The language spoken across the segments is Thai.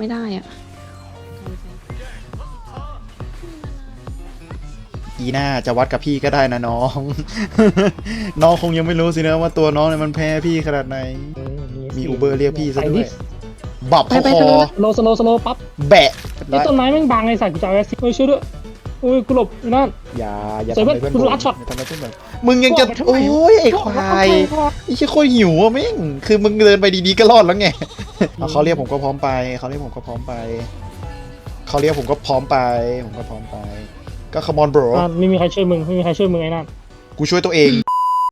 ไม่ได้อะอีน่าจะวัดกับพี่ก็ได้นะน้อง น้องคงยังไม่รู้สินะว่าตัวน้องเนี่ยมันแพ้พี่ขนาดไหน มีอูเบอร์เรียกพี่ซะด้วยบับไปเข้าไปคอทางนู้นสโลสโลสโลปั๊บแบะ ไอ้ต้นไม้แม่งบังไอ้สัตว์กูจะเอาแอสซิดเฮ้ยช่วยด้วย อุ้ยกูหลบอยู่นั่น อย่าอย่าเซทำเว่อะไรนเพื่อนผมคุณรัดช็อต อย่าทำอะไรเพื่อนผมมึงยังจะบอกไปทำไมโอ้ยไอ้ควายไอ้เชี่ยโคตรหิวอะแม่งคือมึงเดินไปดีๆก็รอดแล้วไงเอาเขาเรียกผมก็พร้อมไปเขาเรียกผมก็พร้อมไปเขาเรียกผมก็พร้อมไป ผมก็พร้อมไป ก็คอมอนบรอะไม่มีใครช่วยมึงไม่มีใครช่วยมึงไอ้นั่น กูช่วยตัวเอง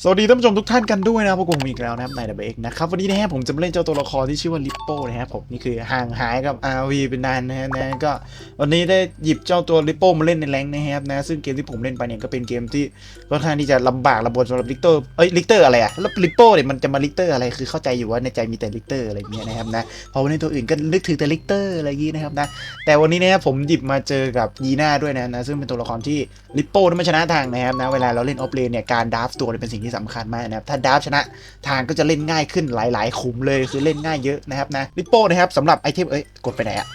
สวัสดีท่านผู้ชมทุกท่านกันด้วยนะพวกผมอีกแล้วนะครับในดับเบิลเอกนะครับวันนี้นะฮะผมจะมาเล่นเจ้าตัวละครที่ชื่อว่าลิปโป้นะครับผมนี่คือห่างหายกับ RV เป็นนานนะฮะนะก็วันนี้ได้หยิบเจ้าตัวลิปโป้มาเล่นในแรงนะครับนะซึ่งเกมที่ผมเล่นไปเนี่ยก็เป็นเกมที่ค่อนข้างที่จะลำบากลำบนสำหรับลิกเตอร์เอ้ยลิกเตอร์อะไรอะแล้วลิปโป้เนี่ยมันจะมาลิกเตอร์อะไรคือเข้าใจอยู่ว่าในใจมีแต่ลิกเตอร์อะไรอย่างเงี้ยนะครับนะพอวันนี้ตัวอื่นก็นึกถึงแต่ลิกเตอร์อะไรอย่างงี้นะครับนะแต่วันนี้นะครับผมหยิบมาเจอกับยีน่าด้วยนะนะซึ่งเป็นตัวละครที่ลิปโป้นั้นมันชนะทางนะครับนะเวลาเราเล่นออฟเลนเนี่ยการดราฟตัวเนี่ยเป็นสิ่งที่สำคัญมากนะครับ ถ้าดราฟชนะทางก็จะเล่นง่ายขึ้นหลาย ๆ ขุมเลยคือเล่นง่ายเยอะนะครับนะลิปโป้นะครับสำหรับไอเทมเอ้ยกดไปไหนอะ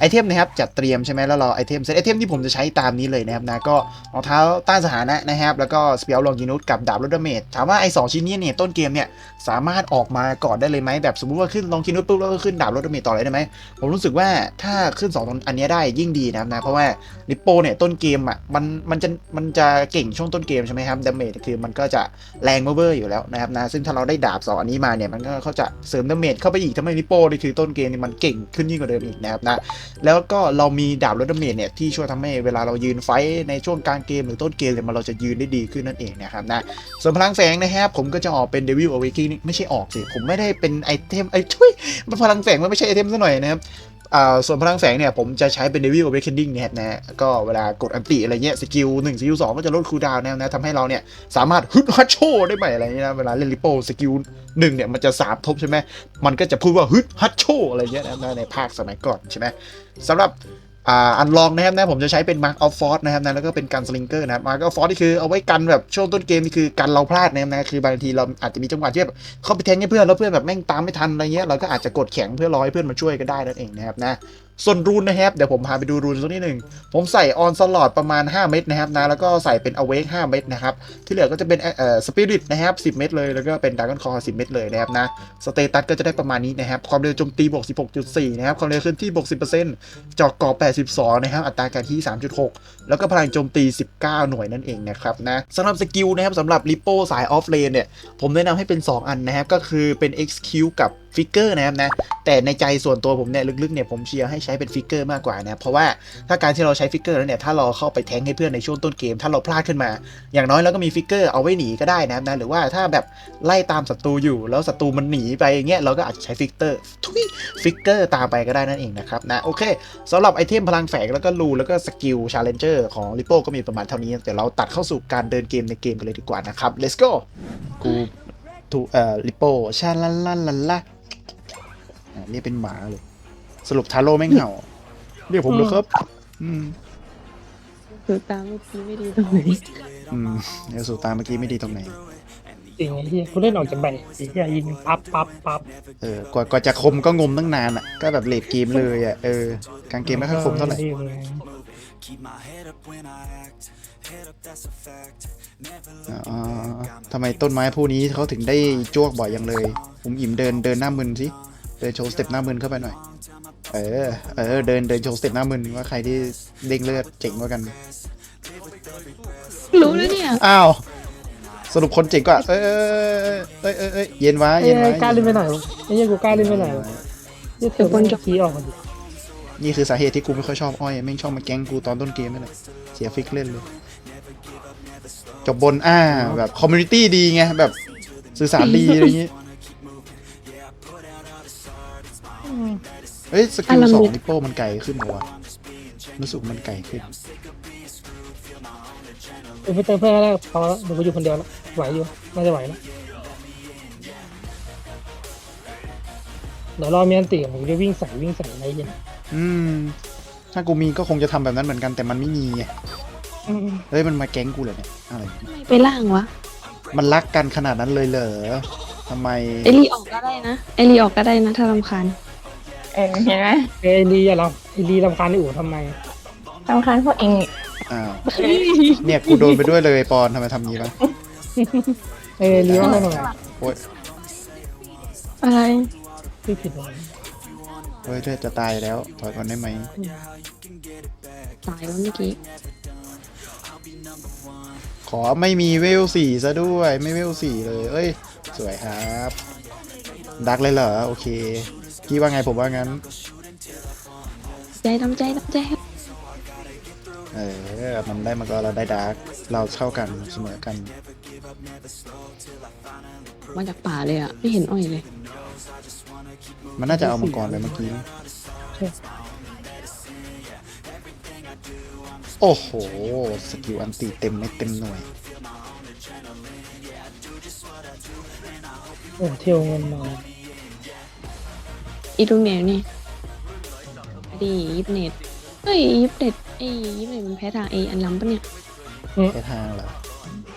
ไอเทมนะครับจัดเตรียมใช่ไหมแล้วเราไอเทมเซตไอเทมที่ผมจะใช้ตามนี้เลยนะครับนะก็รองเท้าต้านสถานะนะครับ แล้วก็สเปียลลองกินุสกับดาบรดเมจถามว่าไอสองชิ้นนี้เนี่ยต้นเกมเนี่ยสามารถออกมาก่อนได้เลยไหมแบบสมมติว่าขึ้นลองกินุสปุ๊บแล้วก็ขึ้นดาบรดเมจต่อเลยได้ไหมผมรู้สึกว่าถ้าขึ้นสองตรงอันนี้ได้ยิ่งดีนะครับนะเพราะว่าลิปโป้เนี่ยต้นเกมอะมันมันจะมันจะเก่งช่วงต้นเกมใช่ไหมครับดาเมจคือมันก็จะแรงเวอร์อยู่แล้วนะครับนะซึ่งถ้าเราได้ดาบสองอันนี้มาเนี่ยมันก็เขาจะเสริมดาเมจเข้าไปอีกทำให้ลิโปนี่คือต้นเกมนี่มันเก่งขึ้นยิ่งกว่าเดิมอีกนะครับนะแล้วก็เรามีดาบลดดาเมจเนี่ยที่ช่วยทำให้เวลาเรายืนไฟในช่วงกลางเกมหรือต้นเกมเนี่ยมันเราจะยืนได้ดีขึ้นนั่นเองนะครับนะส่วนพลังแฝงนะครับผมก็จะออกเป็น Devil Awakening ไม่ใช่ออกสิผมไม่ได้เป็นไอเทมไอช่วยมันพลังแฝงมันไม่ใช่ไอเทมซะหน่อยนะครับ อ่าส่วนพลังแสงเนี่ยผมจะใช้เป็น Devil Awakening นะครับนะก็เวลากดอันติอะไรเงี้ยสกิลหนึ่งสกิลสองก็จะลดคูลดาวน์นะนะทำให้เราเนี่ยสามารถฮึดฮัตโชได้ใหม่อะไรเงี้ยนะเวลาเล่นริปโปสกิลหนึ่งเนี่ยมันจะสามทบใช่ไหมมันก็จะพูดว่าฮึดฮัตโชอะไรเงี้ยนะในภาคสมัยก่อนใช่ไหมสำหรับ อ่าอันลองนะครับนะผมจะใช้เป็น Mark of Force นะครับนะแล้วก็เป็นการสลิงเกอร์นะครับ Mark of Force นี่คือเอาไว้กันแบบช่วงต้นเกมนี่คือกันเราพลาดนะครับนะคือบางทีเราอาจจะมีจังหวะที่แบบเข้าไปแทงให้เพื่อนแล้วเพื่อนแบบแม่งตามไม่ทันอะไรเงี้ยเราก็อาจจะกดแข็งเพื่อรอให้เพื่อนมาช่วยก็ได้นั่นเองนะครับนะ ส่วนรูนนะครับ เดี๋ยวผมพาไปดูรูนสักนิดหนึ่ง ผมใส่ออนสลอดประมาณ 5 เม็ดนะครับนะ แล้วก็ใส่เป็นอเวก5เม็ดนะครับ ที่เหลือก็จะเป็นเอ่อสปิริตนะครับ10 เม็ดเลย แล้วก็เป็นดากอนคอ10 เม็ดเลยนะครับนะ สเตตัสก็จะได้ประมาณนี้นะครับ ความเร็วโจมตีบวก 16.4 นะครับ ความเร็วเคลื่อนที่บวก 10%จอกกอบ82 นะครับ อัตราการที่ 3.6 แล้วก็พลังโจมตี 19 หน่วยนั่นเองนะครับนะสำหรับสกิลนะครับสำหรับลิโป้สายออฟเลนเนี่ย ผมแนะนำให้เป็น 2 อันนะครับ ก็คือเป็น XQ กับฟิกเกอร์นะครับนะแต่ในใจส่วนตัวผมเนี่ยลึกๆเนี่ยผมเชียร์ให้ใช้เป็นฟิกเกอร์มากกว่านะเพราะว่าถ้าการที่เราใช้ฟิกเกอร์แล้วเนี่ยถ้าเราเข้าไปแทงให้เพื่อนในช่วงต้นเกม ถ้าเราพลาดขึ้นมา อย่างน้อยเราก็มีฟิกเกอร์เอาไว้หนีก็ได้นะครับนะหรือว่าถ้าแบบไล่ตามศัตรูอยู่แล้วศัตรูมันหนีไปอย่างเงี้ยเราก็อาจจะใช้ฟิกเกอร์ทุยฟิกเกอร์ตามไปก็ได้นั่นเองนะครับนะโอเคสำหรับไอเทมพลังแฝงแล้วก็รูแล้วก็สกิลชาเลนเจอร์ของลิโป้ก็มีประมาณเท่านี้เดี๋ยวเราตัดเข้าสู่การเดินเกมในเกมกันเลยดีกว่านะครับ let's go กูถูเอ่อลิโป้ชาลาลาลาลาอะ เรียกเป็นหมาเลย สรุปทาโร่แม่งเห่า เรียกผมเลยครับ อืมคือตามเมื่อกี้ไม่ดีตรงไหนอืมเดี๋ยวสู่ตาเมื่อกี้ไม่ดีตรงไหนจริงไอ้เหี้ยกูเล่นออกจากแบตไอ้เหี้ยยิงปั๊บปั๊บปั๊บเออกว่ากว่าจะคมก็งมตั้งนานอะ ก็แบบเลดเกมเลยอะเออกลางเกมไม่ค่อยคมเท่าไหร่อ๋อทำไมต้นไม้ผู้นี้เขาถึงได้จ้วกบ่อยยังเลย ผมอิ่มเดินเดินหน้ามึนสิ เดินโชว์สเต็ปหน้ามึนเข้าไปหน่อย เออ เออ เดินเดินโชว์สเต็ปหน้ามึนว่าใครที่เด้งเลือดเจ๋งกว่ากัน รู้แล้วเนี่ยอ้าว สรุปคนเจ๋งกว่า เอ้ยเอ้ยเอ้ยเอ้ยเอ้ยเย็นไว้ไอ้เย็นไว้กล้าเล่นไปไหนวะไอ้เหี้ยกูกล้าเล่นไปไหนวะเหี้ยเธอคนจะขี้ออกมาดินี่คือสาเหตุที่กูไม่ค่อยชอบอ้อยแม่งชอบมาแก๊งกูตอนต้นเกมนั่นแหละเสียฟิกเล่นเลย จบบนอ่าแบบคอมมูนิตี้ดีไงแบบสื่อสารดีอะไรอย่างงี้ เฮ้ยสกิลสองนิปโป้มันไกลขึ้นเหรอวะรู้สึกมันไกลขึ้นเออไปเติมเพื่อนก็ได้พอแล้วเดี๋ยวกูอยู่คนเดียวแล้วไหวอยู่น่าจะไหวแล้วเดี๋ยวรอมีอันติผมจะวิ่งใส่วิ่งใส่อะไรเงี้ยอืม ถ้ากูมีก็คงจะทำแบบนั้นเหมือนกันแต่มันไม่มีไงอืมเฮ้ยมันมาแก๊งกูเลยเนี่ยอะไรไปล่างวะมันรักกันขนาดนั้นเลยเหรอทำไม ไอรีออกก็ได้นะไอรีออกก็ได้นะถ้ารำคาญไออเห็นไหมเอยลีอย่าลำไอลีลำคาญไออู๋ทำไมสำคัญพวกเองอ้าวเนี่ยกูโดนไปด้วยเลยปอนทำไมทำงี้ปะเอยลีว่าไม่ทำไมโอ้ยอะไร พี่ผิดอะไรเฮ้ยเลือดจะตายแล้วถอยก่อนได้ไหมตายแล้วเมื่อกี้ขอไม่มีเวลสี่ซะด้วยไม่เวลสี่เลย เอ้ย สวยครับ ดักเลยเหรอ โอเค พี่ว่าไงผมว่างั้น ใจทำใจทำใจเออ มันได้มาก็เราได้ดักเราเท่ากันเสมอกัน มาจากป่าเลยอะ ไม่เห็นอ้อยเลย มันน่าจะเอามังกรเลยเมื่อกี้ โอ้โห สกิลอันตีเต็มไม่เต็มหน่วย โอ้เที่ยวเงินมา อีตรงไหนนี่อดียิปเน็ตเฮ้ยยิปเน็ตไอ้ยิปเน็ตมันแพ้ทางไออันล้ำปะเนี่ยแค่ทางเหรอ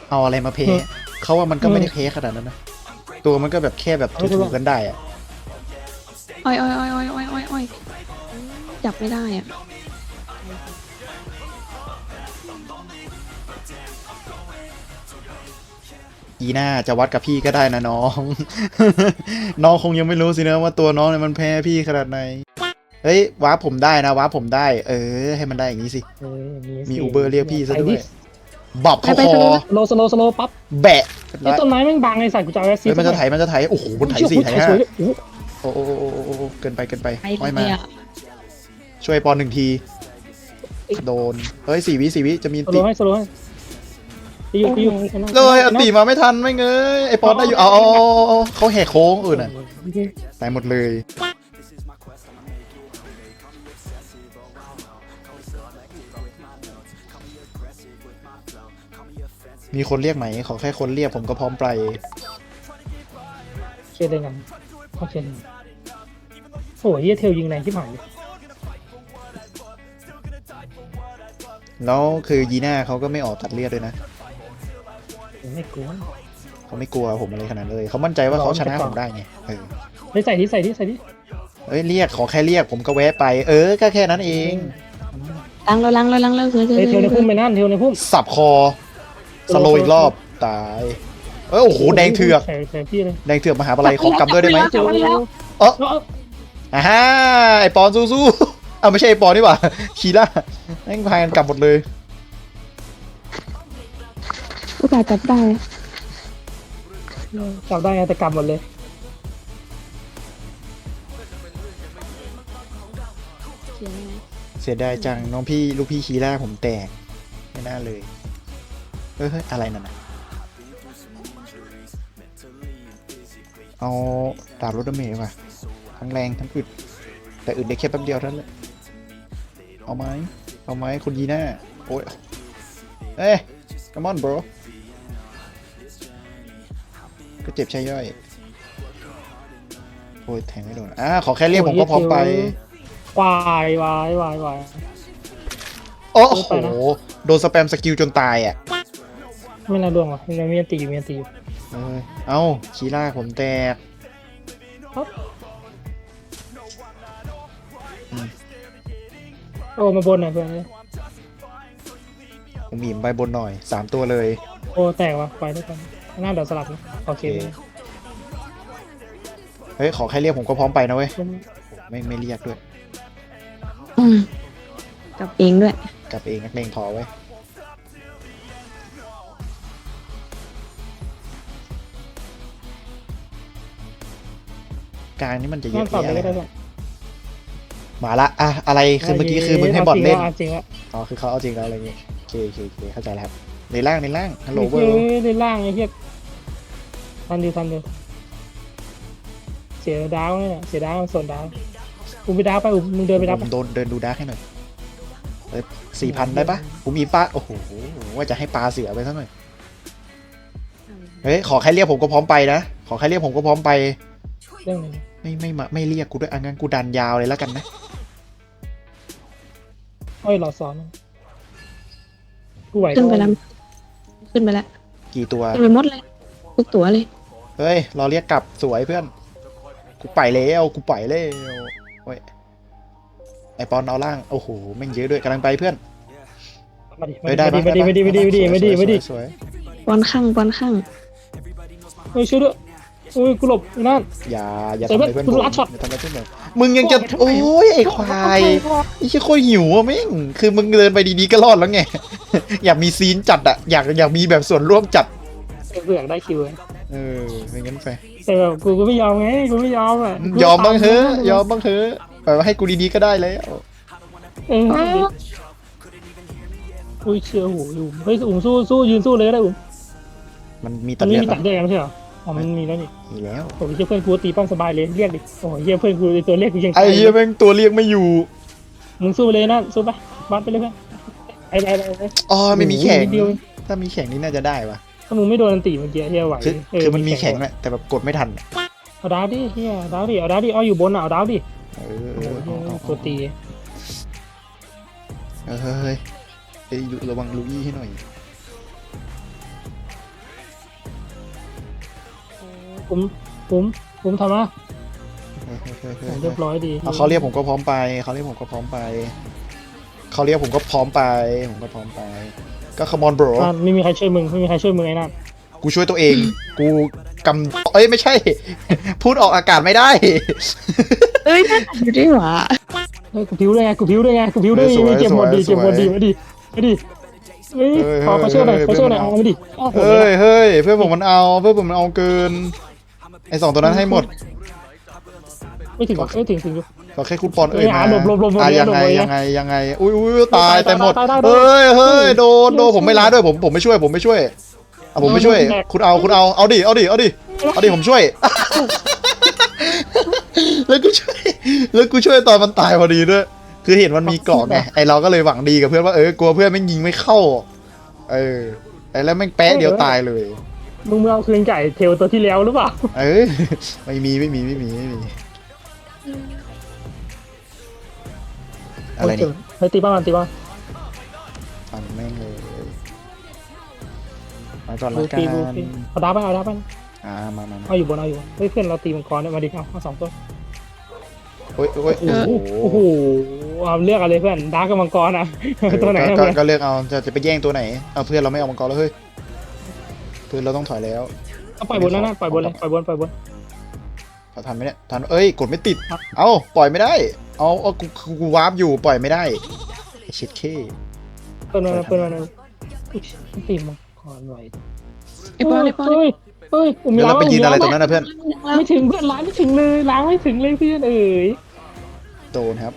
เอาอะไรมาเพย์เขาว่ามันก็ไม่ได้เพย์ขนาดนั้นนะตัวมันก็แบบแค่แบบถูๆกันได้อะอ้อยอ้อยอ้อยอ้อยอ้อยอ้อยอ้อยจับไม่ได้อะ อีน่าจะวัดกับพี่ก็ได้นะน้อง น้องคงยังไม่รู้สินะว่าตัวน้องเนี่ยมันแพ้พี่ขนาดไหน เฮ้ยว้าร์ปผมได้นะว้าร์ปผมได้ เออ ให้มันได้อย่างนี้สิ เอออย่างนี้มีสิ Uber เรียกพี่ซะด้วยไอ้ดิบับเข้าคอโลสโลสโลปั๊บแบะไอ้ต้นไม้แม่งบังไอ้สัตว์กูจะเอาแอสซิเฮ้ยมันจะไถมันจะไถโอ้โหบนไถสี่ไถห้าสวยด้วยโอ้โหโอ้โอ้โอ้โอ้โอ้โอ้เกินไปเกินไปไปห้อยเลมายอะช่วยปอนหนึ่งที โดน เฮ้ยสี่วิสี่วิจะมีสติโลให้สโลให้ ไปอยู่ไปอยู่เลยอันตีมาไม่ทันไม่เงยไอปอนได้อยู่เอาเอาเอาเอาเอาเขาแหกโค้งอื่นอะตายหมดเลยมีคนเรียกไหม ขอแค่คนเรียกผมก็พร้อมไปเคลียร์ได้ไงโอเคโอ้ยเฮียเทลยิงแรงที่ผ่านเลยแล้วคือยีน่าเขาก็ไม่ออกตัดเลือดด้วยนะ ไม่กลัวเขาไม่กลัวผมอะไรขนาดนั้นเลยเขามั่นใจว่าเขาชนะผมได้ไงเออไปใส่ที่ใส่ที่ใส่ที่เอ้ยเรียกขอแค่เรียกผมก็แวะไป เออก็แค่นั้นเองล้างแล้วล้างแล้วล้างแล้วคือคือเฮ้ยเทลในพุ่มไปนั่นเทลในพุ่มสับคอสโลว์อีกรอบตายเอ้ยโอ้โหแดงเถือกใส่ใส่พี่เลยแดงเถือกมหาปลัยขอกำด้วยได้ไหมจับว้แล้วเอออ่าฮะไอปอนสู้ๆเอาไม่ใช่ไอปอนนี่หว่าคีล่าแม่งพากันกลับหมดเลย อุตส่าห์จับได้จับได้ไงแต่กลับหมดเลยเขียนยังไงเสียดายจังน้องพี่ลูกพี่คีล่าผมแตก ไม่น่าเลยเฮ้ยเฮ้ยอะไรนั่นน่ะเอาดาบรถเมย์ว่ะทั้งแรงทั้งอึด แต่อึดได้แค่แป๊บเดียวเท่านั้นแหละเอาไหมเอาไหมคุณยีน่าโอ้ยเอ้ย come on bro ก็เจ็บใช่ย่อยโอ้ยแทงไม่โดนอ่าขอแค่เรียกผมก็พร้อมไปวายวายวายวาย โอ้โหไปนะโดนสแปมสกิลจนตายอะไม่น่าดวงว่ะยังมีอันตีอยู่มีอันตีอยู่เอ้ยเอ้าคีล่าผมแตกโอ้มาบนหน่อยเพื่อนเลยผมหยิมใบบนหน่อยสามตัวเลย โอ้แตกว่ะไปด้วยกัน หน้าเดี๋ยวสลับนะโอเคโอเคเฮ้ยขอแค่เรียกผมก็พร้อมไปนะเว้ยไม่ไม่เรียกด้วยอืมกลับเองด้วย กลับเองนักเลงพอไว้ยกลางนี่มันจะเยนั่อะงต่อไปแยะก็เลได้ยหรอกมาละอะอะไรคือเมื่อกี้คือมึงให้บอทเล่นาจริงแล้วอ๋อคือเขาเอาจริงแล้วอะไรเงี้ยโอเคโอเคโอเคเข้าใจแล้วครับ ในล่างในล่างฮัลโหลไอ้เวอเหี้ยร์ ในล่างไอ้เหี้ยทันดูทันดูเสียดาวเนี่ยเสียดาวส่วนดาวกูไปดาวไปอุ้มมึงเดินไปดาวผไปมโดนเดินดูดาร์กให้หน่อยเอ้ยสี่พันได้ปะผมมีปลาโอ้โหว่าจะให้ปลาเสือไปสักหน่อยเฮ้ยขอแค่เรียกผมก็พร้อมไปนะขอแค่เรียกผมก็พร้อมไป เรื่องหนึงไม่ไม่มาไม่เรียกกูด้วยอะงั้นกูดันยาวเลยแล้วกันนะโอ้ยหลอดซ้อนกูไหวขึ้นไปแล้ว ขึ้นไปแล้วกี่ตัวขึ้นไปหมดเลยทุกตัวเลยเฮ้ย รอเรียกกลับสวยเพื่อน กูไปแล้วกูไปแล้วโอ้ย ไอปอนเอาล่าง โอ้โหแม่งเยอะด้วยกำลังไปเพื่อนมาดิเฮ้ยได้มาปะดิมาดิมาดิมาดิมาดิมาดิมาดิสวยบอลข้างบอลข้างเฮ้ยช่วยด้วยโอ้ยกูหลบไอ้นั่นๆอย่าอย่าเซทำเว่อะไรนเพื่อนผมคุณรัดช็อต อย่าทำอะไรเพื่อนผมมึงยังจะโอ้ยไอควายไอ้เชี่ยโคตรหิวอะแม่งคือมึงเดินไปดีๆก็รอดแล้วไง อยากมีซีนจัดอะอยากอยากมีแบบส่วนร่วมจัดเบื่อได้คิวเลยเออไม่งั้นไปแต่แบบกูก็ไม่ยอมไงกูไม่ยอมอะกูยอมบ้างเถอะตยอมบ้างเถอะแบบว่าให้กูดีๆก็ได้แล้ว เอออุ้ยเชื่อหูอยู่เฮ้ยอุ้มสู้สู้ยืนสู้เลยก็ได้อุ้มมันมีมัตัดนไม่เลือดมีตัดปะแยกไม่ใช่เหรอ อ๋อมันมีแล้วนี่มีแล้วโอ้ยเหี้ยเพื่อนกูตีป้อมสบายเลยเรียกดิโอ้ยเหี้ยเพื่อนกูไอ้ตัวเรียกกูยังไอ้เหี้ยแม่งตัวเรียกไม่อยู่มึงสู้เลยนะสู้ไปบัดไปเลยเพื่อนไปไปไปไปอ๋อไม่มีแข่งโอ้โหนิดเดียวถ้ามีแข่งนี่น่าจะได้ปะถ้ามึงไม่โดนอันตีเมื่อกี้เฮียไหวคือเออคือมันมีแข่งแหละแต่แบบกดไม่ทันเอาดาวดิเฮียดาวดิเอาดาวดิเอาอยู่บนอะเอาดาวดิเออโอ้เออโหเอาเอาตัวตีเอาเฮ้ยเฮ้ยเฮ้ยระวังลูอี้ให้หน่อย ผมผมผมทำมาเฮ้ยเฮ้ยเฮ้ยเฮ้ยเรียบร้อยดีเอาเขาเรียกผมก็พร้อมไปเขาเรียกผมก็พร้อมไปเขาเรียกผมก็พร้อมไป ผมก็พร้อมไป ก็คอมอนโบรอะไม่มีใครช่วยมึงไม่มีใครช่วยมึงไอ้นั่นกูช่วยตัวเอง กูกำเอ้ยไม่ใช่ พูดออกอากาศไม่ได้ เอ้ยน่าอยู่ด้วยหวะเฮ้ยกูพิ้วด้วยไงกูพิ้วด้วยไงกูพิ้วด้วยเออสวยเก็บหมดดีสวยเก็บหมดดีสวย มาดิมาดิเฮ้ยเออขอเขาช่วยหน่อยเฮ้ยเขาช่วยหน่อยเฮ้ยเอามาดิเอาผมเฮ้เลยยเฮ้ยเพื่อนผมมันเอาเพื่อนผมมันเอาเกิน ไอสองตัวนั้นให้หมดไม่ถึงหรอกไม่ถึงถึงอยู่ ก็แค่คุณปอนเอ่ยเอ้ยมาหาหลบหลบหลบหลบอะหลบยังไงหลบยังไงยังไงอุ้ยอุ้ยตายตายแต่หมดตายตายตาย เฮ้ยเฮ้ยเฮ้ยโดนโดนเฮ้ยผมไม่ล้าด้วยผมผมไม่ช่วยผมไม่ช่วยอะผมไม่ช่วยเอาคุณเอาคุณเอาเอาดิเอาดิเอาดิเอาดิผมช่วย แล้วกูช่วยแล้วกูช่วยตอนมันตายพอดีด้วย คือเห็นมันมีเกราะไงไอเราก็เลยหวังดีกับเพื่อนว่าเออกลัวเพื่อนแม่งยิงไม่เข้า เออไอแล้วแม่งแป๊ะเดียวตายเลย มึงมึงเอาคืนไก่เทลตัวที่แล้วหรือเปล่า เออไม่มีไม่มีไม่มีไม่มีอะไรนี่เฮ้ยตีบ้านตีบ้านฟันแม่งเลยมาก่อนบูละกัตีบูตีนเอาดาบไปเอาดาบไปอ่ามามามาเอาอยู่บนเอาอยู่บนเฮ้ยเพื่อนเราตีมังกรเนี่ยมาดิเอาเอาสองตัวโอ้ยโอ้ยโอ้โหโอ้โหเอาเลือกอะไรเพื่อนดาร์กกับมังกรอะเออตัวไหนก็อะก็เพื่อนก็เลือกเอาจะจะไปแย่งตัวไหนเอาเพื่อนเราไม่เอามังกรแล้วเฮ้ยเพื่อนเราต้องถอยแล้วเอาปล่อยบนนั่นนะปล่อยบนเลยปล่อยบนปล่อยบนเอาทันไหมเนี่ยทันเอ้ยกดไม่ติด เอาปล่อยไม่ได้ เอาเอากูกูกูวาร์ปอยู่ปล่อยไม่ได้ไอ้ชิดเคเปิดมาเปิดมาเลยตีมังกรไหวไอ้ปอนไอ้ปอนเฮ้ยเฮ้ยอุ้มเดี๋ยวล้าเรางไปยืนอะไรตรงนั้นนะเพื่อนไม่ถึงเพื่อนล้างไม่ถึงเลยล้างไม่ถึงเลยเพื่อนเอ๋ยโดนครับ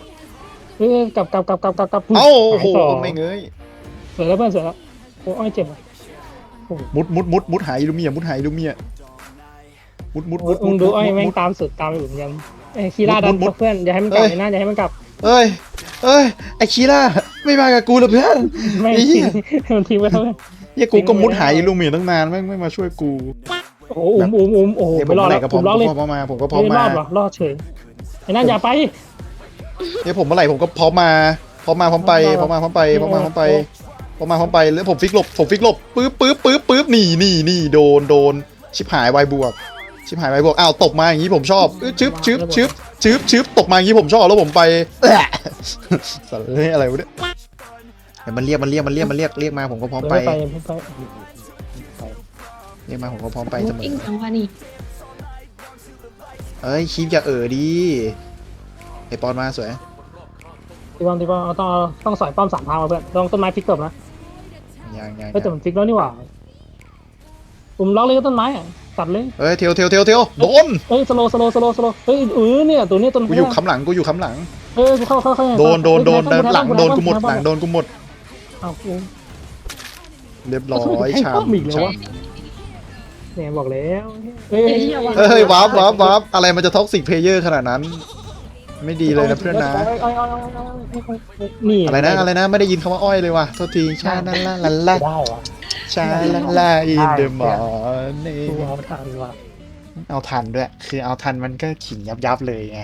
เฮ้ยกลับกลับกลับกลับกลับกลับเอ้าโอ้โหสายสองไม่เงยสวยแล้วเพื่อนสวยแล้วโอ้ยเจ็บอะ มุดมุดมุดมุดหายลูเมียมุดหายลูเมียมุดมุดมุดมึงดูอ้อยมุแม่งมุตามสุดตามไปอุ่มยังไอ้คีร่าดันมุดมุดเพื่อนอย่าให้มันกลับเอ้ยไอ้นั่นอย่าให้มันกลับเอ้ยเอ้ยไอคีล่าไม่มากับกูเหรอเพื่อนไม่ไอ้เหี้ทิ้ยงมันทิ้งไว้เท่านั้นเหี้ยกูก็มุดหายลูเมียตั้งนานไม่งไม่มาช่วยกูโอ้โหอุ้มอุ้มอุ้มโอ้โหเดี๋ยวผไม่มรอดอะไรแล้วก็พผร้อมมรอดเลยพร้อมมาผมก็พร้อเฮ้มยรมาอดวะรอดเฉยไอ้นั่นอย่าไปเดี๋ยวผมเมื่อไหร่ผมก็พร้อมมาพร้อมมาพร้อมไปพร้อมมาพร้อมไปพร้อมมาพร้อมไป พร้อมมาพร้อมไปแล้วผมฟิกหลบผมฟิกหลบปึ๊บปึ๊บปึ๊บปึ๊บหนีหนีหนีโดนโดนชิบหายวายบวก ชิบหายวายบวกอ้าวตกมาอย่างนี้ผมชอบเอ้ยชึบชึบชึบชึบชึบตกมาอย่างนี้ผมชอบแล้วผมไปแอะสัตว์เฮ้ยอะไรวะเนี่ยเดี๋ยวมันเรียกมันเรียกมันเรียกมันเรียกเรียกมาผมก็พร้อมไปไม่ไปไม่ไปเรียกมาผมก็พร้อมไปเสมออิงจังวะนี่เอ้ยคีบอย่าเออดีไอปอนมาสวยตีบอลตีบอลเอาต้องเอาต้องสอยป้อมสามทางมาเพื่อนต้องต้นไม้พลิกกลับนะ ยังยังเฮ้ยแต่มันพลิกแล้วนี่หว่าผมล็อกเลยก็ต้นไม้อะตัดเลย เฮ้ยเทียวเทียวเทียวเทียวโดนเฮ้ยสโลสโลสโลสโลเฮ้ยเออเนี่ยตัวนี้ต้นกูอยู่ค้ำหลังกูอยู่ค้ำหลัง เฮ้ยกูเข้าเข้าเข้าโดนโดนโดนเฮ้ยหลังโดนกูหมดเฮ้ยหลังโดนกูหมดเอากูเรียบร้อยให้ชาป้อมมอีกแล้วชามวะเนี่ยบอกแล้ว เฮ้ยเฮ้ยวาร์ปวาร์ปวาร์ปอะไรมันจะท็อกซิกเพลเยอร์ขนาดนั้น ไม่ดีเลยนะเพื่อนนะ นี่อะไรนะอะไรนะไม่ได้ยินคำว่าอ้อยเลยว่ะโทษทีชาลาลาลาลาได้วะชาลาลาอินเดอะมอร์นี่กูเอาทันว่ะเอาทันด้วย คือเอาทันมันก็ขิงยับยับๆเลยไง